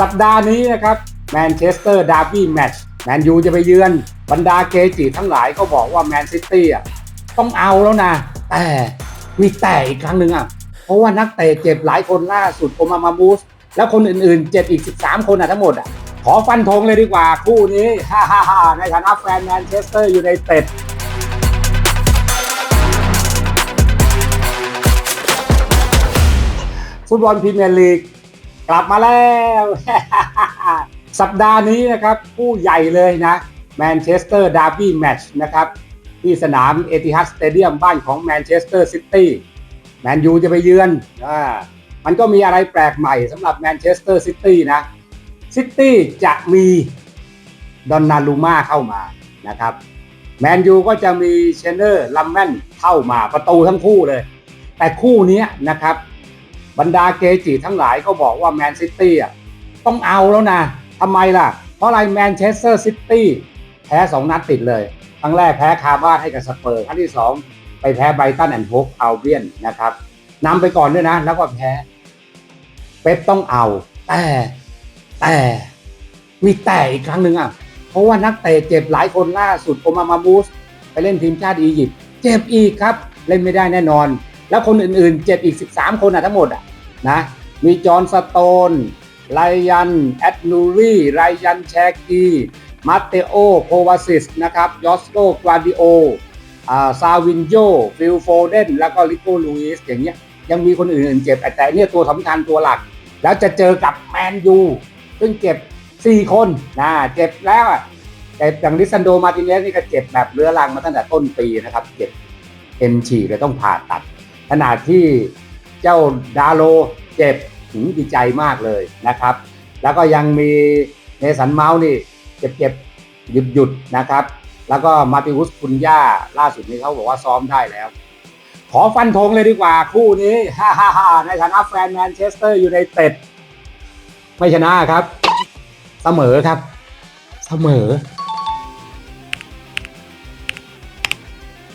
สัปดาห์นี้นะครับแมนเชสเตอร์ดาร์บี้แมตช์แมนยูจะไปเยือน บรรดาเกจิทั้งหลายก็บอกว่าแมนซิตี้อะต้องเอาแล้วนะ แต่มีแต่อีกครั้งหนึ่งอะ เพราะว่านักเตะเจ็บหลายคนล่าสุดโอมามามูส แล้วคนอื่นๆ เจ็บอีก 13 คนอะทั้งหมดอะ ขอฟันธงเลยดีกว่าคู่นี้ฮ่าฮ่าฮ่าในฐานะแฟนแมนเชสเตอร์อยูไนเต็ดฟุตบอลพรีเมียร์ลีก กลับมาแล้ว สัปดาห์นี้นะครับคู่ใหญ่เลยนะแมนเชสเตอร์ดาร์บี้แมช์นะครับที่สนามเอติฮัดสเตเดียมบ้านของแมนเชสเตอร์ซิตี้แมนยูจะไปเยือนอ่ามันก็มีอะไรแปลกใหม่สำหรับแมนเชสเตอร์ซิตี้นะซิตี้จะมีดอนนารูมาเข้ามานะครับแมนยูก็จะมีเชนเนอร์ลัมแมนเข้ามาประตูทั้งคู่เลย แต่คู่นี้นะครับ บรรดาเกจิทั้งหลายก็บอกว่าแมนซิตี้อะต้องเอาแล้วนะทำไมล่ะ เพราะอะไรแมนเชสเตอร์ซิตี้แพ้สองนัดติดเลย ครั้งแรกแพ้คาร์บ้านให้กับสเปอร์ ครั้งที่สองไปแพ้ไบรตันแอนด์โฮกอัลเบียนนะครับนำไปก่อนด้วยนะ แล้วก็แพ้ เป๊ปต้องเอา แต่แต่มีแต่อีกครั้งหนึ่งอะ เพราะว่านักเตะเจ็บหลายคนล่าสุดโอมามามูสไปเล่นทีมชาติอียิปต์เจ็บอีกครับ เล่นไม่ได้แน่นอน แล้วคนอื่นๆ เจ็บอีก 13 คนอะทั้งหมดอะนะมีจอห์นสโตนไลยันแอดนูรีไรยันแชกีมาเตโอโควาซิสนะครับยอสโกกวาดิโออาซาวินโยฟิลโฟเดนแล้วก็ลิโกลูอิสอย่างเงี้ยยังมีคนอื่นๆเจ็บแต่เนี่ยตัวสำคัญตัวหลัก แล้วจะเจอกับแมนยูซึ่งเจ็บ 4 คนนะเจ็บแล้วอะแต่อย่างลิซันโดมาติเนสนี่ก็เจ็บแบบเรื้อรังมาตั้งแต่ต้นปีนะครับ เจ็บเอ็นฉีกเลยต้องผ่าตัด ขนาดที่เจ้าดาโลเจ็บถึงดีใจมากเลยนะครับ แล้วก็ยังมีเนสันเมาส์นี่เจ็บเจ็บหยุดหยุดนะครับ แล้วก็มาติวุสคุณย่าล่าสุดนี้เขาบอกว่าซ้อมได้แล้ว ขอฟันธงเลยดีกว่าคู่นี้ฮ่าฮ่าฮ่าในฐานะแฟนแมนเชสเตอร์อยูไนเต็ดไม่ชนะครับ เสมอครับ เสมอ